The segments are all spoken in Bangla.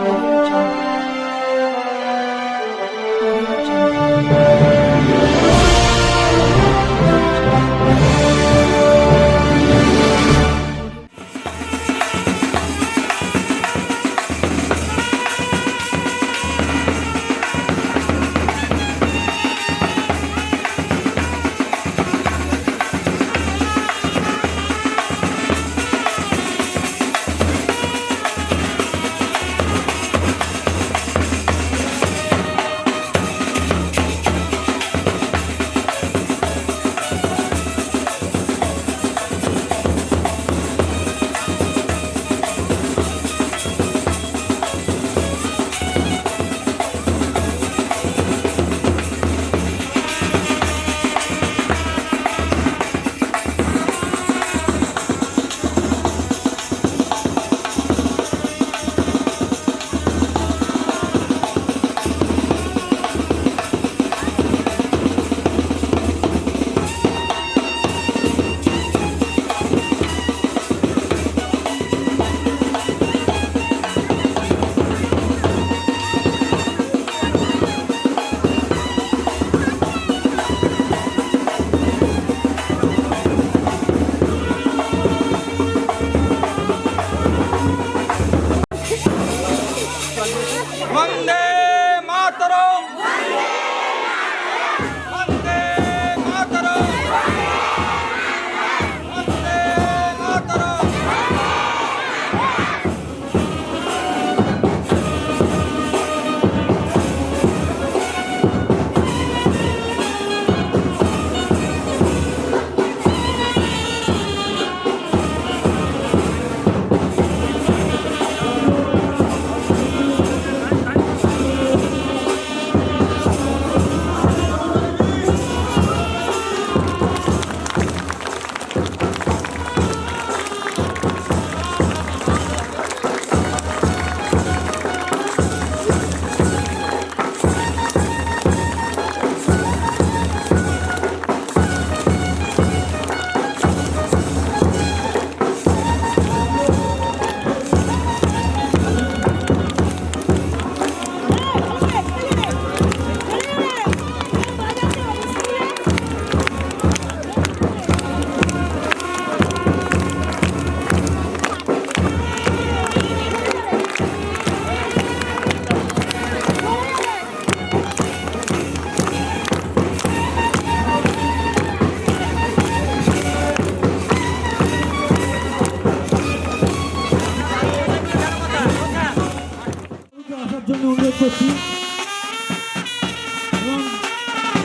Audio Jungle.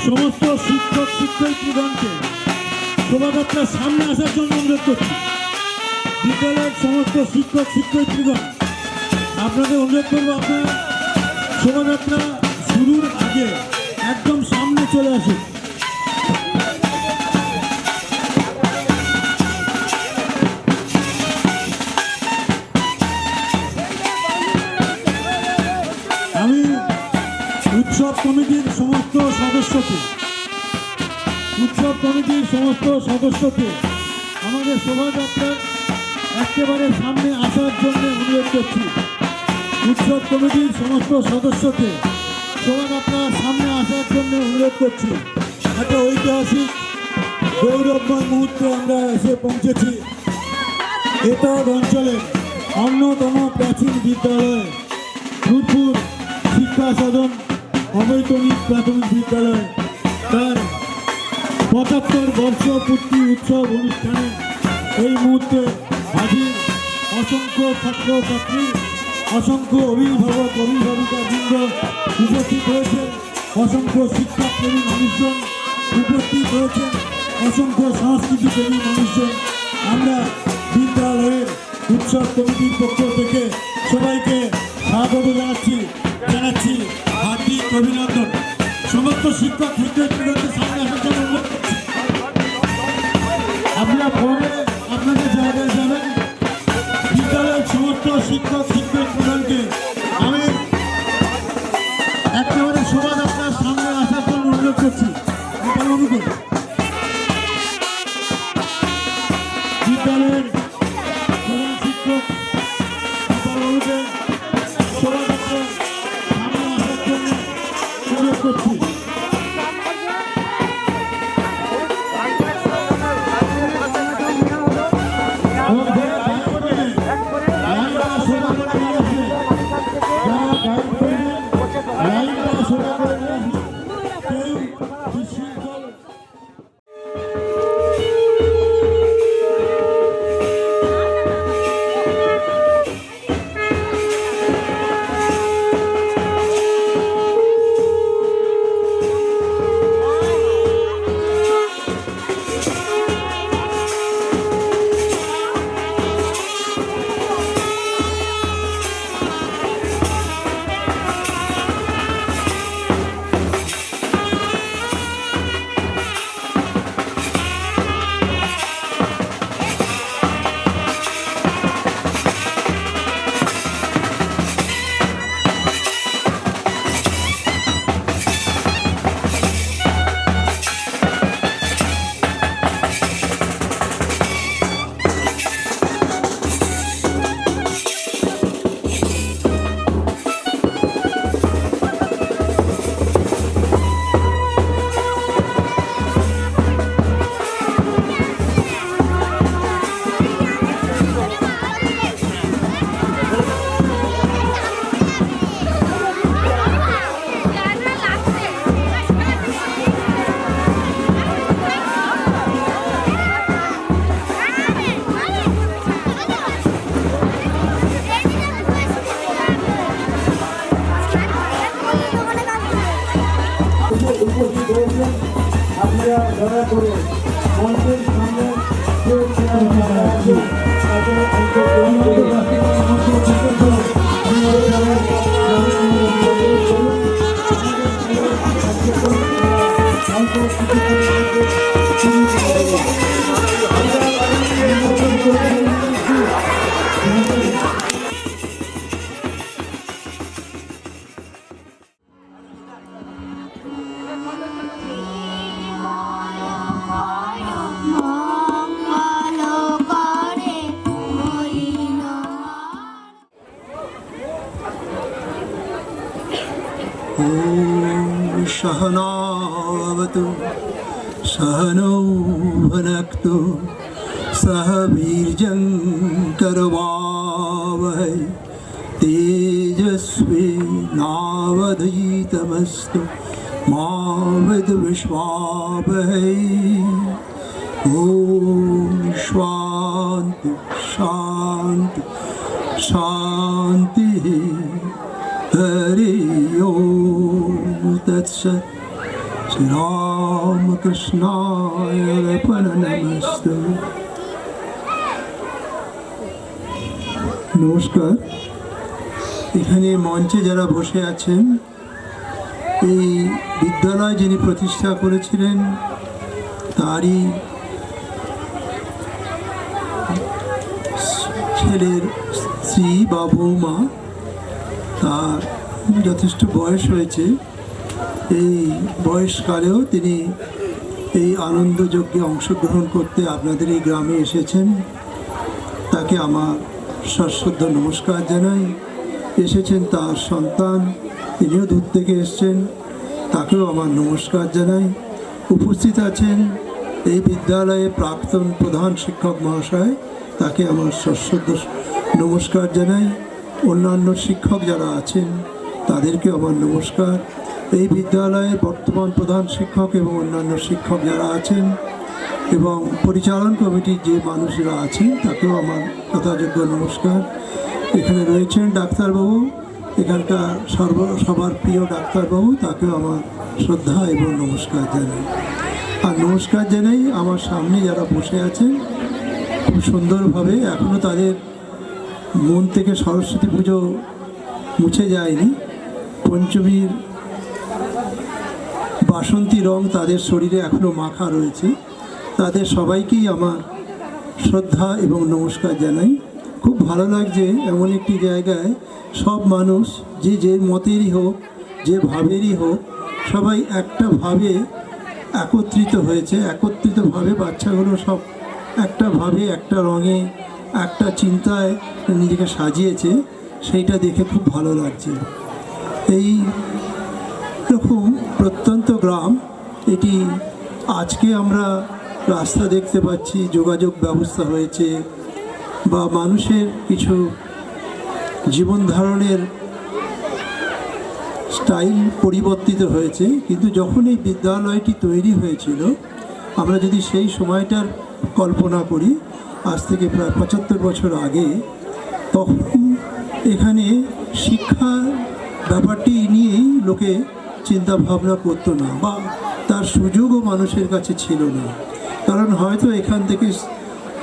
সমস্ত শিক্ষক শিক্ষয়িত্রীগণকে শোভাযাত্রার সামনে আসার জন্য অনুরোধ করছি। বিদ্যালয়ের সমস্ত শিক্ষক, শিক্ষয়িত্রীগণ, আপনাদের অনুরোধ করব আপনারা শোভাযাত্রা শুরুর আগে একদম সামনে চলে আসুন। সদস্যকে। উৎসব কমিটির সমস্ত সদস্যকে আমাদের শোভাযাত্রার একেবারে সামনে আসার জন্য অনুরোধ করছি। উৎসব কমিটির সমস্ত সদস্যকে শোভাযাত্রার সামনে আসার জন্য অনুরোধ করছি। একটা ঐতিহাসিক গৌরবময় মুহূর্তে আমরা এসে পৌঁছেছি। এতদ অঞ্চলের অন্যতম প্রাচীন বিদ্যালয় রূপপুর শিক্ষা সদন অবৈতনিক প্রাথমিক বিদ্যালয়, তার পঁচাত্তর বর্ষ পূর্তি উৎসব অনুষ্ঠানে এই মুহূর্তে হাজির অসংখ্য ছাত্রছাত্রী, অসংখ্য অভিভাবক, অভিভাবিকা বৃন্দ উপস্থিত হয়েছেন, অসংখ্য শিক্ষাপ্রেমী মানুষজন উপস্থিত হয়েছেন, অসংখ্য সংস্কৃতিপ্রেমী মানুষজন। আমরা বিদ্যালয়ের উৎসব কমিটির পক্ষ থেকে সবাইকে স্বাগত জানাচ্ছি জানাচ্ছি। হার্দিক অভিনন্দন সমস্ত শিক্ষক শিক্ষার্থীদের সামনে আসার জন্য। আপনারা ফোনে আপনাদের জায়গায় যাবেন বিদ্যালয়ের সমস্ত শিক্ষক শিক্ষয়িত্রীগণকে শান্তি শান্তি শান্তি হরি ও তৎসৎ শ্রীরামকৃষ্ণায় নমস্ত। নমস্কার। এখানে মঞ্চে যারা বসে আছেন, এই বিদ্যালয় যিনি প্রতিষ্ঠা করেছিলেন, তারই ছেলের স্ত্রী বা বৌমা, তার যথেষ্ট বয়স হয়েছে। এই বয়সকালেও তিনি এই আনন্দযজ্ঞে অংশগ্রহণ করতে আপনাদের এই গ্রামে এসেছেন। তাকে আমার সশ্রদ্ধ নমস্কার জানাই। এসেছেন তার সন্তান, তিনিও দূর থেকে এসছেন, তাকেও আমার নমস্কার জানাই। উপস্থিত আছেন এই বিদ্যালয়ে প্রাক্তন প্রধান শিক্ষক মহাশয় তাকে আমার সশ্রদ্ধ নমস্কার জানাই। অন্যান্য শিক্ষক যারা আছেন তাদেরকে আমার নমস্কার। এই বিদ্যালয়ের বর্তমান প্রধান শিক্ষক এবং অন্যান্য শিক্ষক যারা আছেন এবং পরিচালন কমিটির যে মানুষরা আছেন, তাকেও আমার যথাযোগ্য নমস্কার। এখানে রয়েছেন ডাক্তারবাবু। এখানকার সর্ব, সবার প্রিয় ডাক্তারবাবু, তাকেও আমার শ্রদ্ধা এবং নমস্কার জানাই। আর নমস্কার জানাই আমার সামনে যারা বসে আছেন খুব সুন্দরভাবে এখনও তাদের মন থেকে সরস্বতী পুজো মুছে যায়নি। পঞ্চমীর বাসন্তী রং তাদের শরীরে এখনও মাখা রয়েছে। তাদের সবাইকেই আমার শ্রদ্ধা এবং নমস্কার জানাই। খুব ভালো লাগছে এমন একটি জায়গায় সব মানুষ যে যে মতেরই হোক, যে ভাবেরই হোক, সবাই একটা ভাবে একত্রিত হয়েছে, একত্রিতভাবে বাচ্চাগুলো সব একটা ভাবে, একটা রঙে, একটা চিন্তায় নিজেকে সাজিয়েছে, সেইটা দেখে খুব ভালো লাগছে। এই রকম প্রত্যন্ত গ্রাম, এটি আজকে আমরা রাস্তা দেখতে পাচ্ছি, যোগাযোগ ব্যবস্থা হয়েছে, বা মানুষের কিছু জীবন ধারণের স্টাইল পরিবর্তিত হয়েছে, কিন্তু যখন এই বিদ্যালয়টি তৈরি হয়েছিল, আমরা যদি সেই সময়টার কল্পনা করি, আজ থেকে প্রায় পঁচাত্তর বছর আগে, তখন এখানে শিক্ষা ব্যাপারটি নিয়েই লোকে চিন্তা ভাবনা করতো না বা তার সুযোগও মানুষের কাছে ছিল না। কারণ হয়তো এখান থেকে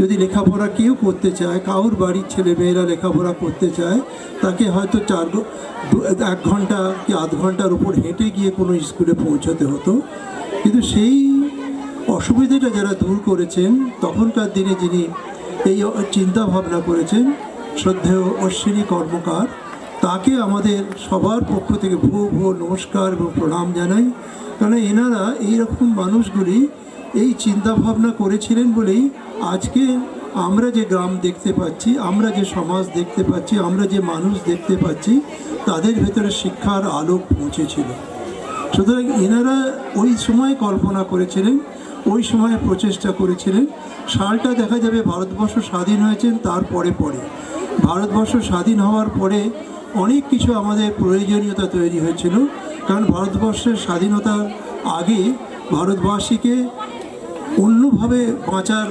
যদি লেখাপড়া কেউ করতে চায়, কারোর বাড়ির ছেলে মেয়েরা লেখাপড়া করতে চায়, তাকে হয়তো চার এক ঘণ্টা কি আধ ঘণ্টার উপর হেঁটে গিয়ে কোনো স্কুলে পৌঁছাতে হতো। কিন্তু সেই অসুবিধাটা যারা দূর করেছেন, তখনকার দিনে যিনি এই চিন্তা ভাবনা করেছেন, শ্রদ্ধেয় অশ্বিনী কর্মকার, তাকে আমাদের সবার পক্ষ থেকে ভুয়ো ভুয়ো নমস্কার এবং প্রণাম জানাই। কারণ এনারা এইরকম মানুষগুলি এই চিন্তা ভাবনা করেছিলেন বলেই আজকে আমরা যে গ্রাম দেখতে পাচ্ছি, আমরা যে সমাজ দেখতে পাচ্ছি, আমরা যে মানুষ দেখতে পাচ্ছি, তাদের ভেতরে শিক্ষার আলোক পৌঁছেছিল। সুতরাং এনারা ওই সময় কল্পনা করেছিলেন ওই সময় প্রচেষ্টা করেছিলেন। সালটা দেখা যাবে ভারতবর্ষ স্বাধীন হয়েছেন তার পরে পরে। ভারতবর্ষ স্বাধীন হওয়ার পরে অনেক কিছু আমাদের প্রয়োজনীয়তা তৈরি হয়েছিল। কারণ ভারতবর্ষের স্বাধীনতার আগে ভারতবাসীকে অন্যভাবে বাঁচার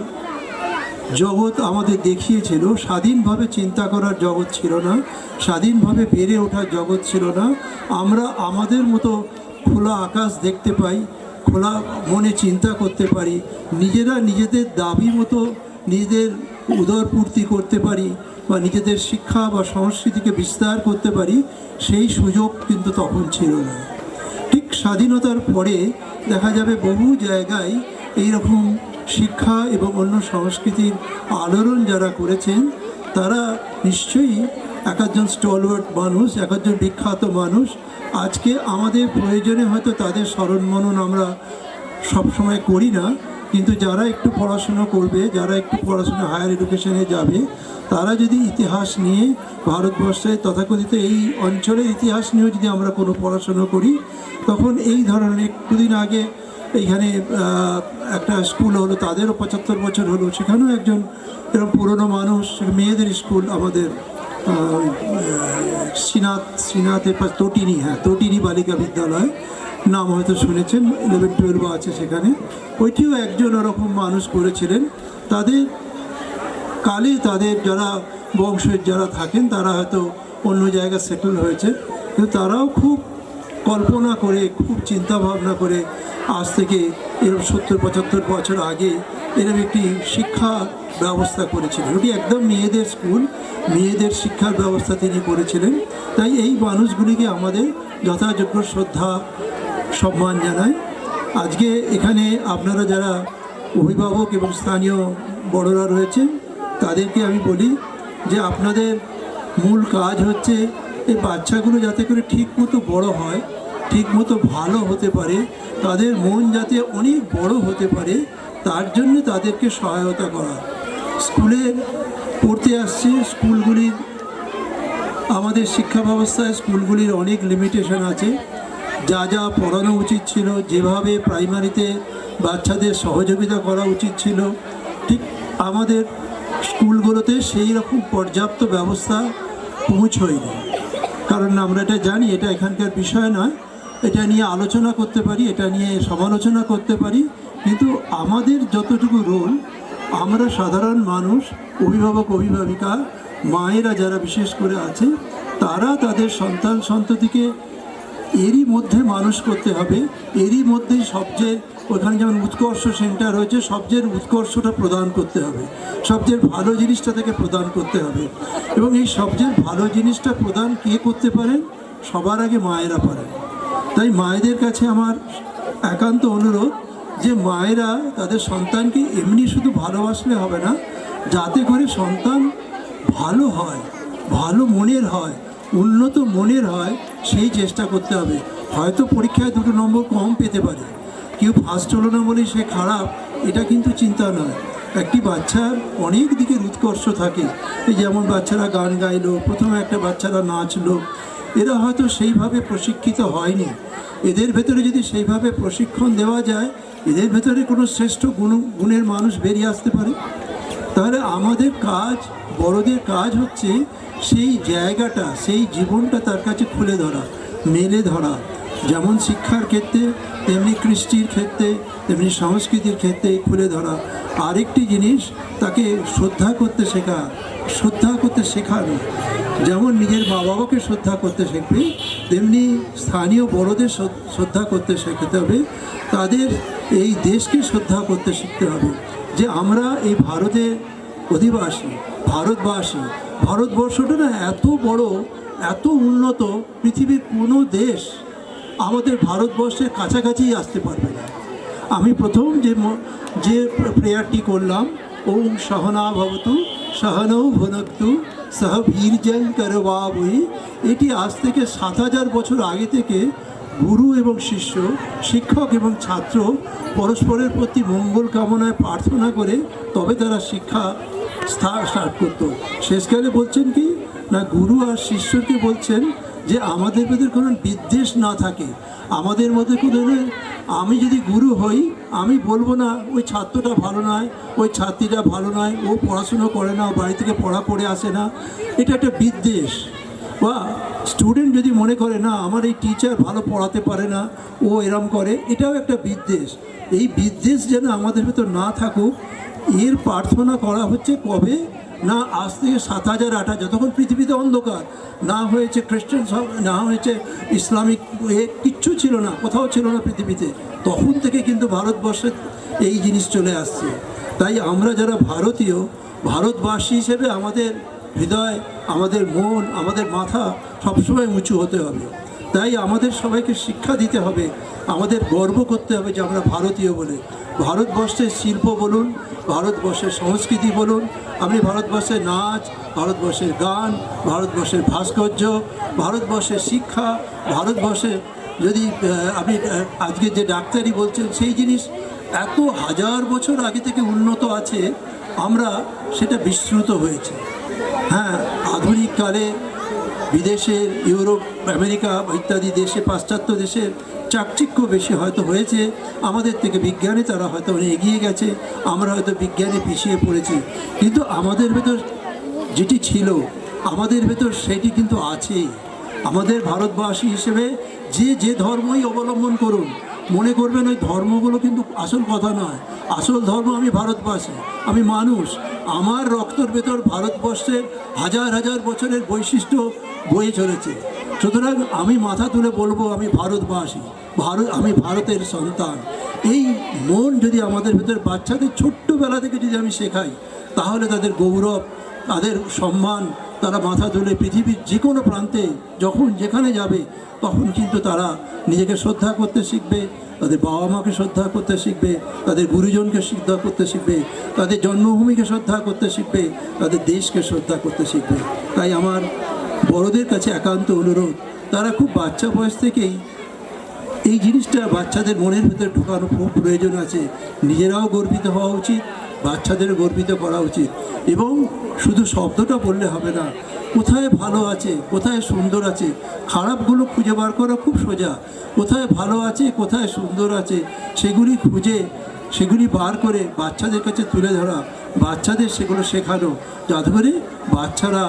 জগৎ আমাদের দেখিয়েছিল। স্বাধীনভাবে চিন্তা করার জগৎ ছিল না। স্বাধীনভাবে বেড়ে ওঠার জগৎ ছিল না। আমরা আমাদের মতো খোলা আকাশ দেখতে পাই। খোলা মনে চিন্তা করতে পারি, নিজেরা নিজেদের দাবি মতো নিজেদের উদরপূর্তি করতে পারি বা নিজেদের শিক্ষা বা সংস্কৃতিকে বিস্তার করতে পারি, সেই সুযোগ কিন্তু তখন ছিল না। ঠিক স্বাধীনতার পরে দেখা যাবে বহু জায়গায় এই রকম শিক্ষা এবং অন্য সংস্কৃতির আলোড়ন যারা করেছেন, তারা নিশ্চয়ই এক একজন স্টলওয়ার্ড মানুষ এক একজন বিখ্যাত মানুষ। আজকে আমাদের প্রয়োজনে হয়তো তাদের স্মরণ মনন আমরা সবসময় করি না, কিন্তু যারা একটু পড়াশুনো করবে, যারা একটু পড়াশুনো হায়ার এডুকেশনে যাবে, তারা যদি ইতিহাস নিয়ে ভারতবর্ষে তথাকথিত এই অঞ্চলের ইতিহাস নিয়েও যদি আমরা কোনো পড়াশুনো করি, তখন এই ধরনের একটুদিন আগে এইখানে একটা স্কুল হলো, তাদেরও পঁচাত্তর বছর হলো, সেখানেও একজন এরকম পুরনো মানুষ, মেয়েদের স্কুল আমাদের শ্রীনাথ শ্রীনাথের পাশ তটিনী হ্যাঁ তটিনী বালিকা বিদ্যালয়। নাম হয়তো শুনেছেন ইলেভেন টুয়েলভ আছে সেখানে। ওইটিও একজন ওরকম মানুষ করেছিলেন। তাদের কালে তাদের যারা বংশের যারা থাকেন, তারা হয়তো অন্য জায়গায় সেটেল হয়েছে। কিন্তু তারাও খুব কল্পনা করে, খুব চিন্তা ভাবনা করে আজ থেকে এরকম সত্তর, পঁচাত্তর বছর আগে এরকম একটি শিক্ষা ব্যবস্থা করেছিলেন। ওটি একদম মেয়েদের স্কুল, মেয়েদের শিক্ষার ব্যবস্থা তিনি করেছিলেন। তাই এই মানুষগুলিকে আমাদের যথাযোগ্য শ্রদ্ধা, সম্মান জানাই। আজকে এখানে আপনারা যারা অভিভাবক এবং স্থানীয় বড়রা রয়েছেন, তাদেরকে আমি বলি যে আপনাদের মূল কাজ হচ্ছে এই বাচ্চাগুলো যাতে করে ঠিক মতো বড় হয়, ঠিক মতো ভালো হতে পারে, তাদের মন যাতে অনেক বড় হতে পারে তার জন্য তাদেরকে সহায়তা করা। স্কুলে পড়তে আসছে স্কুলগুলির আমাদের শিক্ষা ব্যবস্থায় স্কুলগুলির অনেক লিমিটেশন আছে। যা যা পড়ানো উচিত ছিল, যেভাবে প্রাইমারিতে বাচ্চাদের সহযোগিতা করা উচিত ছিল, ঠিক আমাদের স্কুলগুলোতে সেই রকম পর্যাপ্ত ব্যবস্থা পৌঁছয়নি। কারণ আমরা এটা জানি, এটা এখানকার বিষয় নয়। এটা নিয়ে আলোচনা করতে পারি, এটা নিয়ে সমালোচনা করতে পারি কিন্তু আমাদের যতটুকু রোল, আমরা সাধারণ মানুষ, অভিভাবক, অভিভাবিকা, মায়েরা যারা বিশেষ করে আছে, তারা তাদের সন্তান সন্ততিকে এরই মধ্যে মানুষ করতে হবে। এরই মধ্যে সবচেয়ে ওখানে যেমন উৎকর্ষ সেন্টার হয়েছে, সবচেয়ে উৎকর্ষটা প্রদান করতে হবে। সবচেয়ে ভালো জিনিসটা থেকে প্রদান করতে হবে। এবং এই সবচেয়ে ভালো জিনিসটা প্রদান কে করতে পারেন? সবার আগে মায়েরা পারেন। তাই মায়েদের কাছে আমার একান্ত অনুরোধ যে মায়েরা, তাদের সন্তানকে এমনি শুধু ভালোবাসলে হবে না, যাতে করে সন্তান ভালো হয়, ভালো মনের হয়, উন্নত মনের হয়, সেই চেষ্টা করতে হবে। হয়তো পরীক্ষায় দুটো নম্বর কম পেতে পারে। কেউ ফার্স্ট হলো না বলে সে খারাপ, এটা কিন্তু চিন্তা নয়। একটি বাচ্চার অনেক দিকের উৎকর্ষ থাকে। যেমন বাচ্চারা গান গাইলো, প্রথমে একটা বাচ্চারা নাচলো, এরা হয়তো সেইভাবে প্রশিক্ষিত হয়নি। এদের ভেতরে যদি সেইভাবে প্রশিক্ষণ দেওয়া যায়, এদের ভেতরে কোনো শ্রেষ্ঠ গুণ, গুণের মানুষ বেরিয়ে আসতে পারে? তাহলে আমাদের কাজ, বড়দের কাজ হচ্ছে সেই জায়গাটা, সেই জীবনটা তার কাছে খুলে ধরা, মেলে ধরা। যেমন শিক্ষার ক্ষেত্রে, তেমনি কৃষ্টির ক্ষেত্রে, তেমনি সংস্কৃতির ক্ষেত্রে খুলে ধরা। আরেকটি জিনিস তাকে শ্রদ্ধা করতে শেখা, শ্রদ্ধা করতে শেখানো। যেমন নিজের মা বাবাকে শ্রদ্ধা করতে শিখবে, তেমনি স্থানীয় বড়দের শ্রদ্ধা করতে শেখাতে হবে। তাদের এই দেশকে শ্রদ্ধা করতে শিখতে হবে যে আমরা এই ভারতের অধিবাসী, ভারতবাসী। ভারতবর্ষটা না এত বড়, এত উন্নত, পৃথিবীর কোনো দেশ আমাদের ভারতবর্ষের কাছাকাছি আসতে পারবে না। আমি প্রথম যে যে প্রেয়ারটি করলাম ওম সহনা ভবতু, সহনৌ ভুনক্তু সহ বীর্যং করবাবই এটি আজ থেকে সাত হাজার বছর আগে থেকে গুরু এবং শিষ্য, শিক্ষক এবং ছাত্র পরস্পরের প্রতি মঙ্গল কামনায় প্রার্থনা করে তবে তারা শিক্ষা স্থা স্টার্ট করতো। শেষকালে বলছেন কি, না, গুরু আর শিষ্যকে বলছেন যে আমাদের মধ্যে কোনো বিদ্বেষ না থাকে। আমাদের মধ্যে কোনো আমি যদি গুরু হই, আমি বলব না, ওই ছাত্রটা ভালো নয়, ওই ছাত্রীটা ভালো নয়, ও পড়াশুনো করে না বাড়ি থেকে পড়া করে আসে না, এটা একটা বিদ্বেষ। বা স্টুডেন্ট যদি মনে করে, না, আমার এই টিচার ভালো পড়াতে পারে না, ও এরম করে, এটাও একটা বিদ্বেষ। এই বিদ্বেষ যেন আমাদের ভেতর না থাকুক, এর প্রার্থনা করা হচ্ছে কবে? না, আজ থেকে সাত হাজার আট হাজার, যতক্ষণ পৃথিবীতে অন্ধকার, না হয়েছে খ্রিস্টান সব- না হয়েছে ইসলামিক, এ কিচ্ছু ছিল না, কোথাও ছিল না পৃথিবীতে, তখন থেকে কিন্তু ভারতবর্ষে এই জিনিস চলে আসছে। তাই আমরা যারা ভারতীয়, ভারতবাসী হিসেবে আমাদের হৃদয়, আমাদের মন, আমাদের মাথা সবসময় উঁচু হতে হবে। তাই আমাদের সবাইকে শিক্ষা দিতে হবে, আমাদের গর্ব করতে হবে যে আমরা ভারতীয় বলে। ভারতবর্ষের শিল্প বলুন, ভারতবর্ষের সংস্কৃতি বলুন, আপনি ভারতবর্ষের নাচ, ভারতবর্ষের গান, ভারতবর্ষের ভাস্কর্য, ভারতবর্ষের শিক্ষা, ভারতবর্ষের যদি আপনি আজকে যে ডাক্তারি বলছেন সেই জিনিস, এত হাজার বছর আগে থেকে উন্নত আছে, আমরা সেটা বিস্মৃত হয়েছে। হ্যাঁ আধুনিক কালে বিদেশের ইউরোপ, আমেরিকা ইত্যাদি দেশে, পাশ্চাত্য দেশে চাকচিক্য বেশি হয়তো হয়েছে। আমাদের থেকে বিজ্ঞানে তারা হয়তো অনেক এগিয়ে গেছে। আমরা হয়তো বিজ্ঞানে পিছিয়ে পড়েছি। কিন্তু আমাদের ভেতর যেটি ছিল, আমাদের ভেতর সেটি কিন্তু আছে আমাদের ভারতবাসী হিসেবে যে যে ধর্মই অবলম্বন করুন মনে করবেন ওই ধর্মগুলো কিন্তু আসল কথা নয়। আসল ধর্ম আমি ভারতবাসী, আমি মানুষ। আমার রক্তর ভেতর ভারতবর্ষের হাজার হাজার বছরের বৈশিষ্ট্য বয়ে চলেছে। সুতরাং আমি মাথা তুলে বলব, আমি ভারতবাসী, ভারত, আমি ভারতের সন্তান। এই মন যদি আমাদের ভেতর বাচ্চাদের ছোট্টবেলা থেকে যদি আমি শেখাই, তাহলে তাদের গৌরব, তাদের সম্মান তারা মাথা তুলে পৃথিবীর যে কোনো প্রান্তে যখন যেখানে যাবে, তখন কিন্তু তারা নিজেকে শ্রদ্ধা করতে শিখবে, তাদের বাবা মাকে শ্রদ্ধা করতে শিখবে, তাদের গুরুজনকে শ্রদ্ধা করতে শিখবে, তাদের জন্মভূমিকে শ্রদ্ধা করতে শিখবে, তাদের দেশকে শ্রদ্ধা করতে শিখবে। তাই আমার বড়দের কাছে একান্ত অনুরোধ, তারা খুব বাচ্চা বয়স থেকেই এই জিনিসটা বাচ্চাদের মনের ভিতরে ঢোকানো খুব প্রয়োজন আছে। নিজেরাও গর্বিত হওয়া উচিত বাচ্চাদেরও গর্বিত করা উচিত। এবং শুধু শব্দটা বললে হবে না, কোথায় ভালো আছে, কোথায় সুন্দর আছে, খারাপগুলো খুঁজে বার করা খুব সোজা। কোথায় ভালো আছে, কোথায় সুন্দর আছে, সেগুলি খুঁজে, সেগুলি বার করে বাচ্চাদের কাছে তুলে ধরা, বাচ্চাদের সেগুলো শেখানো। যাতে করে বাচ্চারা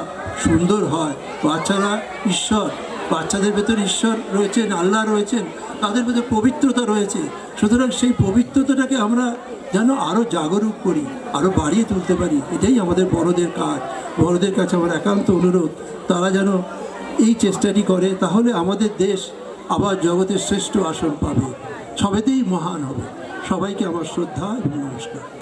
সুন্দর হয়, বাচ্চারা ঈশ্বর, বাচ্চাদের ভেতর ঈশ্বর রয়েছেন, আল্লাহ রয়েছেন, তাদের ভেতর পবিত্রতা রয়েছে। সুতরাং সেই পবিত্রতাটাকে আমরা যেন আরও জাগরুক করি আরও বাড়িয়ে তুলতে পারি, এটাই আমাদের বড়দের কাজ। বড়দের কাছে আমার একান্ত অনুরোধ, তারা যেন এই চেষ্টাটি করে, তাহলে আমাদের দেশ আবার জগতের শ্রেষ্ঠ আসন পাবে। সবেতেই মহান হবে। সবাইকে আমার শ্রদ্ধা এবং নমস্কার।